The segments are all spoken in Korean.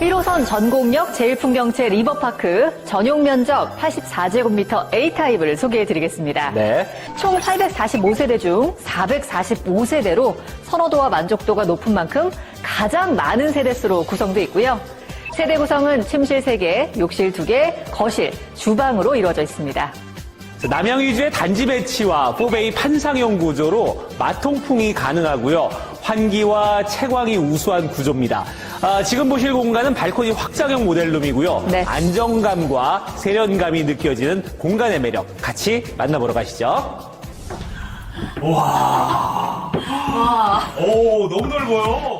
1호선 전곡역 제일풍경채 리버파크 전용 면적 84제곱미터 A타입을 소개해드리겠습니다. 네. 총 845세대 중 445세대로 선호도와 만족도가 높은 만큼 가장 많은 세대수로 구성되어 있고요. 세대 구성은 침실 3개, 욕실 2개, 거실, 주방으로 이루어져 있습니다. 자, 남양 위주의 단지 배치와 4베이 판상형 구조로 마통풍이 가능하고요. 환기와 채광이 우수한 구조입니다. 아, 지금 보실 공간은 발코니 확장형 모델룸이고요. 네. 안정감과 세련감이 느껴지는 공간의 매력 같이 만나보러 가시죠. 와. 오, 너무 넓어요.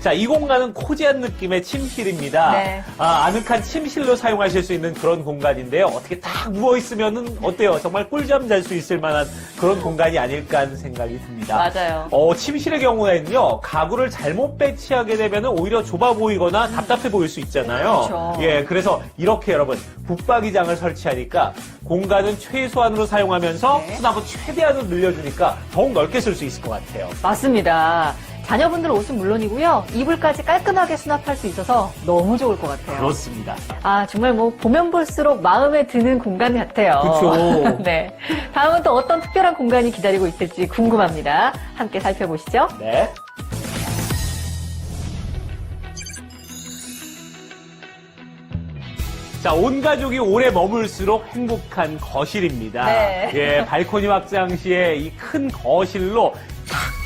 자, 이 공간은 코지한 느낌의 침실입니다. 네. 아, 아늑한 침실로 사용하실 수 있는 그런 공간인데요. 어떻게 딱 누워있으면은 어때요? 정말 꿀잠 잘 수 있을 만한 그런 공간이 아닐까 하는 생각이 듭니다. 맞아요. 어, 침실의 경우에는요, 가구를 잘못 배치하게 되면은 오히려 좁아 보이거나 답답해 보일 수 있잖아요. 그렇죠. 예, 그래서 이렇게 여러분, 붙박이장을 설치하니까 공간은 최소한으로 사용하면서 네. 수납은 최대한으로 늘려주니까 더욱 넓게 쓸 수 있을 것 같아요. 맞습니다. 자녀분들 옷은 물론이고요. 이불까지 깔끔하게 수납할 수 있어서 너무 좋을 것 같아요. 그렇습니다. 아, 정말 뭐 보면 볼수록 마음에 드는 공간 같아요. 그쵸. 네. 다음은 또 어떤 특별한 공간이 기다리고 있을지 궁금합니다. 함께 살펴보시죠. 네. 자, 온 가족이 오래 머물수록 행복한 거실입니다. 네. 예, 발코니 확장 시에 이 큰 거실로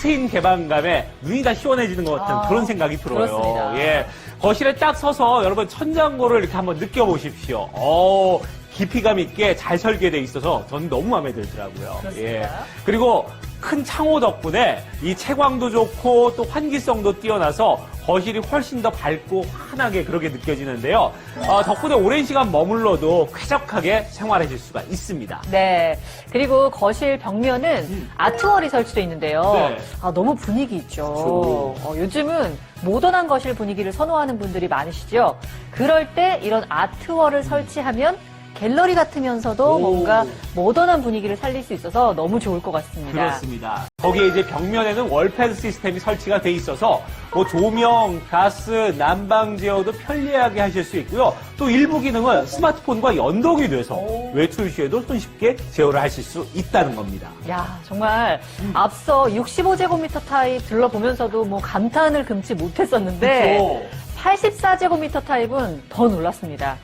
탁 트인 개방감에 눈이 다 시원해지는 것 같은 아, 그런 생각이 들어요. 그렇습니다. 예. 거실에 딱 서서 여러분 천장고를 이렇게 한번 느껴보십시오. 어, 깊이감 있게 잘 설계되어 있어서 전 너무 마음에 들더라고요. 그렇습니다. 예. 그리고 큰 창호 덕분에 이 채광도 좋고 또 환기성도 뛰어나서 거실이 훨씬 더 밝고 환하게 그렇게 느껴지는데요. 어, 덕분에 오랜 시간 머물러도 쾌적하게 생활하실 수가 있습니다. 네. 그리고 거실 벽면은 아트월이 설치되어 있는데요. 네. 아, 너무 분위기 있죠. 어, 요즘은 모던한 거실 분위기를 선호하는 분들이 많으시죠. 그럴 때 이런 아트월을 설치하면 갤러리 같으면서도 오. 뭔가 모던한 분위기를 살릴 수 있어서 너무 좋을 것 같습니다. 그렇습니다. 거기에 이제 벽면에는 월패드 시스템이 설치가 돼 있어서 뭐 조명, 가스, 난방 제어도 편리하게 하실 수 있고요. 또 일부 기능은 스마트폰과 연동이 돼서 외출 시에도 손쉽게 제어를 하실 수 있다는 겁니다. 야, 정말 음. 앞서 65제곱미터 타입 둘러보면서도 뭐 감탄을 금치 못했었는데 그렇죠. 84제곱미터 타입은 더 놀랐습니다.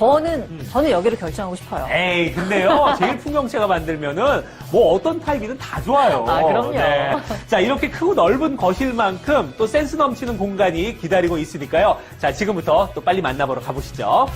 저는 음. 저는 여기를 결정하고 싶어요. 에이, 근데요, 제일 풍경체가 만들면은 뭐 어떤 타입이든 다 좋아요. 네. 아, 그럼요. 자, 이렇게 크고 넓은 거실만큼 또 센스 넘치는 공간이 기다리고 있으니까요. 자, 지금부터 또 빨리 만나보러 가보시죠.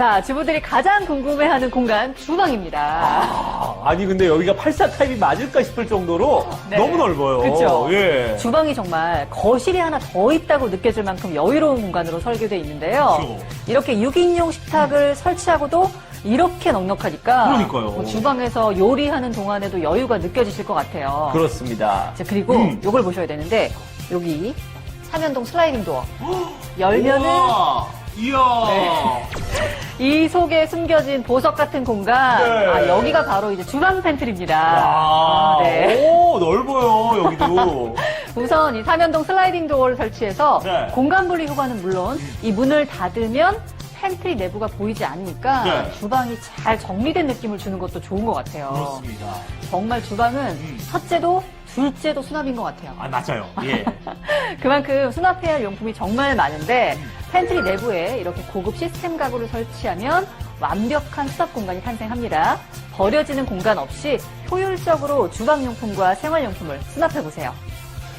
자, 주부들이 가장 궁금해하는 공간 주방입니다. 아, 아니, 근데 여기가 84 타입이 맞을까 싶을 정도로 네. 너무 넓어요. 그쵸? 예. 주방이 정말 거실이 하나 더 있다고 느껴질 만큼 여유로운 공간으로 설계되어 있는데요. 그쵸. 이렇게 6인용 식탁을 설치하고도 이렇게 넉넉하니까 그러니까요. 뭐 주방에서 요리하는 동안에도 여유가 느껴지실 것 같아요. 그렇습니다. 자, 그리고 음. 요걸 보셔야 되는데 여기 삼연동 슬라이딩 도어 열면은 우와, 이야. 네. 이 속에 숨겨진 보석 같은 공간 네. 아, 여기가 바로 이제 주방 팬트리입니다. 아, 아, 네. 오, 넓어요, 여기도. 우선 이 삼연동 슬라이딩 도어를 설치해서 네. 공간 분리 효과는 물론 이 문을 닫으면 팬트리 내부가 보이지 않으니까 네. 주방이 잘 정리된 느낌을 주는 것도 좋은 것 같아요. 그렇습니다. 정말 주방은 음. 첫째도 둘째도 수납인 것 같아요. 아, 맞아요. 예. 그만큼 수납해야 할 용품이 정말 많은데 팬트리 내부에 이렇게 고급 시스템 가구를 설치하면 완벽한 수납 공간이 탄생합니다. 버려지는 공간 없이 효율적으로 주방용품과 생활용품을 수납해보세요.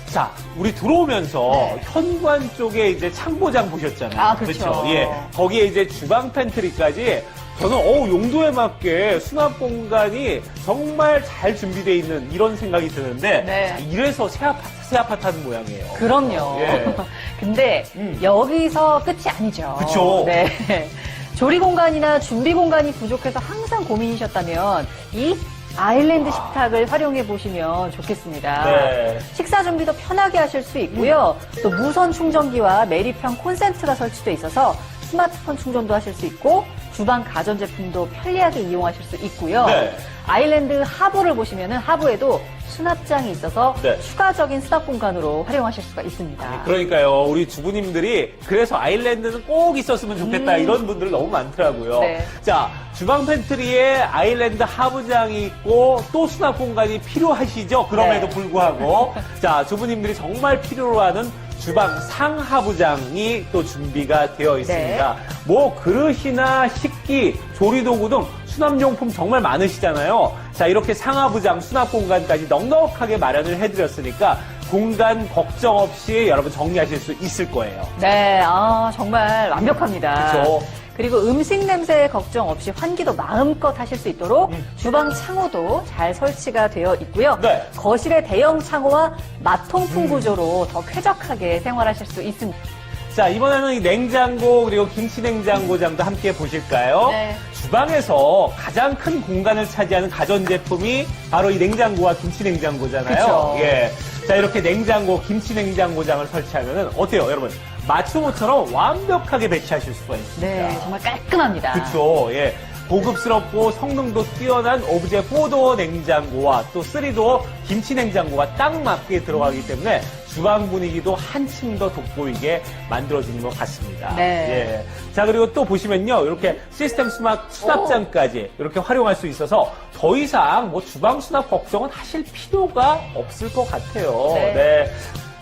자, 우리 들어오면서 네. 현관 쪽에 이제 창고장 보셨잖아요. 아, 그렇죠. 그쵸? 예. 거기에 이제 주방 팬트리까지 저는 어 용도에 맞게 수납 공간이 정말 잘 준비되어 있는 이런 생각이 드는데 네. 자, 이래서 새 아파트 새 아파트 하는 모양이에요. 그럼요. 예. 근데 음. 여기서 끝이 아니죠. 그쵸. 네. 조리 공간이나 준비 공간이 부족해서 항상 고민이셨다면 이 아일랜드 식탁을 활용해 보시면 좋겠습니다. 네. 식사 준비도 편하게 하실 수 있고요. 또 무선 충전기와 매립형 콘센트가 설치되어 있어서 스마트폰 충전도 하실 수 있고 주방 가전제품도 편리하게 이용하실 수 있고요. 네. 아일랜드 하부를 보시면은 하부에도 수납장이 있어서 네. 추가적인 수납 공간으로 활용하실 수가 있습니다. 그러니까요, 우리 주부님들이 그래서 아일랜드는 꼭 있었으면 좋겠다 이런 분들 너무 많더라고요. 음. 네. 자, 주방 팬트리에 아일랜드 하부장이 있고 또 수납 공간이 필요하시죠? 그럼에도 네. 불구하고 자, 주부님들이 정말 필요로 하는 주방 상하부장이 또 준비가 되어 있습니다. 네. 뭐 그릇이나 식기, 조리도구 등 수납용품 정말 많으시잖아요. 자, 이렇게 상하부장 수납 공간까지 넉넉하게 마련을 해드렸으니까 공간 걱정 없이 여러분 정리하실 수 있을 거예요. 네, 아, 정말 완벽합니다. 그쵸. 그리고 음식 냄새 걱정 없이 환기도 마음껏 하실 수 있도록 주방 창호도 잘 설치가 되어 있고요. 음. 네. 음. 거실의 대형 창호와 마통풍 구조로 더 쾌적하게 생활하실 수 있습니다. 자, 이번에는 이 냉장고 그리고 김치 냉장고장도 함께 보실까요? 네. 주방에서 가장 큰 공간을 차지하는 가전제품이 바로 이 냉장고와 김치 냉장고잖아요. 그쵸. 예. 자, 이렇게 냉장고, 김치 냉장고장을 설치하면은 어때요, 여러분? 맞춤옷처럼 완벽하게 배치하실 수가 있습니다. 네, 정말 깔끔합니다. 그쵸. 예. 고급스럽고 성능도 뛰어난 오브제 4도어 냉장고와 또 3도어 김치 냉장고가 딱 맞게 들어가기 때문에 주방 분위기도 한층 더 돋보이게 만들어지는 것 같습니다. 네. 예. 자, 그리고 또 보시면요. 이렇게 시스템 수납, 수납장까지 이렇게 활용할 수 있어서 더 이상 뭐 주방 수납 걱정은 하실 필요가 없을 것 같아요. 네. 네.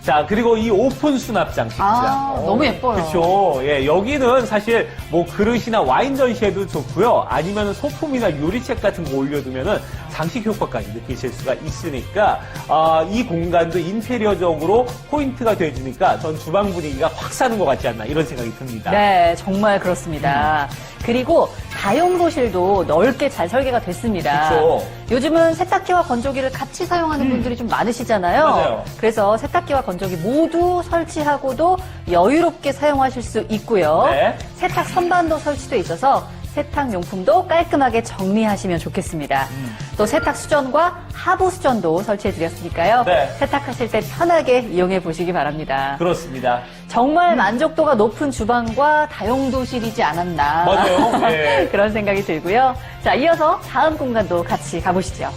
자, 그리고 이 오픈 수납장 식장. 아, 너무 예뻐요. 그렇죠. 예, 여기는 사실 뭐 그릇이나 와인 전시회도 좋고요. 아니면 소품이나 요리책 같은 거 올려두면은 장식 효과까지 느끼실 수가 있으니까 아, 이 공간도 인테리어적으로 포인트가 돼주니까 전 주방 분위기가 확 사는 것 같지 않나 이런 생각이 듭니다. 네, 정말 그렇습니다. 그리고 다용도실도 넓게 잘 설계가 됐습니다. 그쵸. 요즘은 세탁기와 건조기를 같이 사용하는 분들이 좀 많으시잖아요. 음. 맞아요. 그래서 세탁기와 건조기 모두 설치하고도 여유롭게 사용하실 수 있고요. 네. 세탁 선반도 설치돼 있어서 세탁 용품도 깔끔하게 정리하시면 좋겠습니다. 음. 또 세탁 수전과 하부 수전도 설치해 드렸으니까요. 네. 세탁하실 때 편하게 이용해 보시기 바랍니다. 그렇습니다. 정말 만족도가 높은 주방과 다용도실이지 않았나. 맞아요. 예. 그런 생각이 들고요. 자, 이어서 다음 공간도 같이 가보시죠.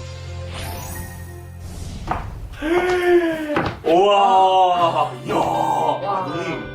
우와, 이야, 아니.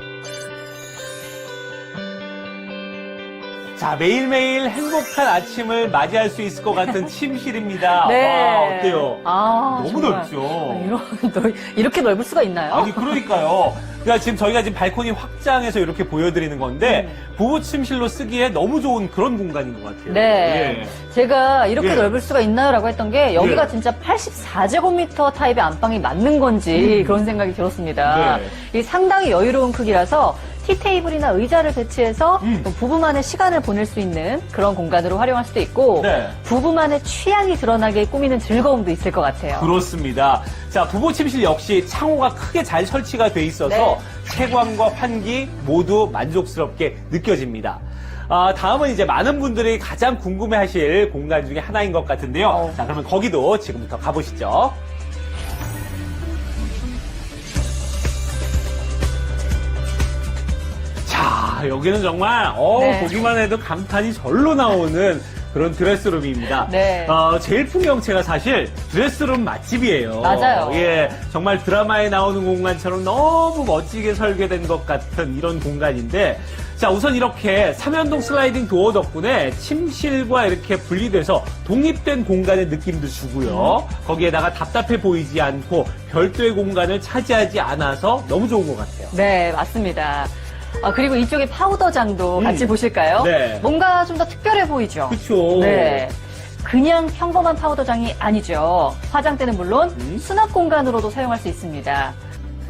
자, 매일매일 행복한 아침을 맞이할 수 있을 것 같은 침실입니다. 와, 어때요? 네. 아, 너무 정말. 넓죠? 아, 이런, 넓- 이렇게 넓을 수가 있나요? 아니, 그러니까요. 그러니까 지금 저희가 지금 발코니 확장해서 이렇게 보여드리는 건데, 부부 침실로 쓰기에 너무 좋은 그런 공간인 것 같아요. 음. 네. 예. 제가 이렇게 예. 넓을 수가 있나요 라고 했던 게 여기가 예. 진짜 84제곱미터 타입의 안방이 맞는 건지 그런 생각이 들었습니다. 네. 이 상당히 여유로운 크기라서 티 테이블이나 의자를 배치해서 음. 또 부부만의 시간을 보낼 수 있는 그런 공간으로 활용할 수도 있고 네. 부부만의 취향이 드러나게 꾸미는 즐거움도 있을 것 같아요. 그렇습니다. 자, 부부 침실 역시 창호가 크게 잘 설치가 돼 있어서 네. 채광과 환기 모두 만족스럽게 느껴집니다. 아, 다음은 이제 많은 분들이 가장 궁금해 하실 공간 중에 하나인 것 같은데요. 어. 자, 그러면 거기도 지금부터 가보시죠. 자, 여기는 정말, 어, 네. 보기만 해도 감탄이 절로 나오는 그런 드레스룸입니다. 네. 어, 제일 풍경체가 사실 드레스룸 맛집이에요. 맞아요. 예, 정말 드라마에 나오는 공간처럼 너무 멋지게 설계된 것 같은 이런 공간인데, 자, 우선 이렇게 삼연동 슬라이딩 도어 덕분에 침실과 이렇게 분리돼서 독립된 공간의 느낌도 주고요. 거기에다가 답답해 보이지 않고 별도의 공간을 차지하지 않아서 너무 좋은 것 같아요. 네, 맞습니다. 아, 그리고 이쪽에 파우더장도 음. 같이 보실까요? 네. 뭔가 좀 더 특별해 보이죠? 그쵸. 네. 그냥 평범한 파우더장이 아니죠. 화장대는 물론 음. 수납 공간으로도 사용할 수 있습니다.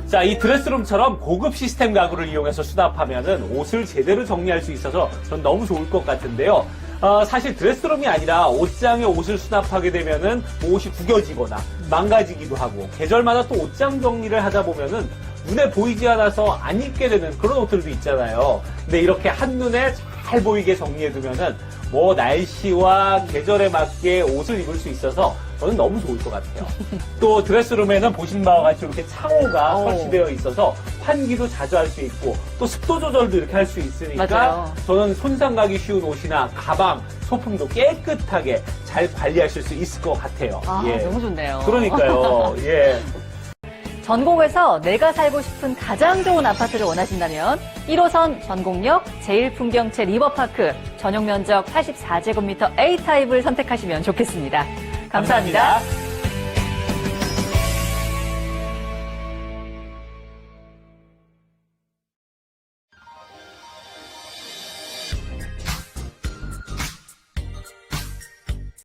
자, 이 드레스룸처럼 고급 시스템 가구를 이용해서 수납하면은 옷을 제대로 정리할 수 있어서 전 너무 좋을 것 같은데요. 어, 사실 드레스룸이 아니라 옷장에 옷을 수납하게 되면은 뭐 옷이 구겨지거나 망가지기도 하고 계절마다 또 옷장 정리를 하다 보면은 눈에 보이지 않아서 안 입게 되는 그런 옷들도 있잖아요. 근데 이렇게 한눈에 잘 보이게 정리해두면은 뭐 날씨와 계절에 맞게 옷을 입을 수 있어서 저는 너무 좋을 것 같아요. 또 드레스룸에는 보신 바와 같이 이렇게 창호가 오. 설치되어 있어서 환기도 자주 할 수 있고 또 습도 조절도 이렇게 할 수 있으니까 맞아요. 저는 손상 가기 쉬운 옷이나 가방, 소품도 깨끗하게 잘 관리하실 수 있을 것 같아요. 아, 예. 너무 좋네요. 그러니까요. 예. 전국에서 내가 살고 싶은 가장 좋은 아파트를 원하신다면 1호선 전곡역 제1풍경채 리버파크 전용 면적 84제곱미터 A타입을 선택하시면 좋겠습니다 감사합니다. 감사합니다.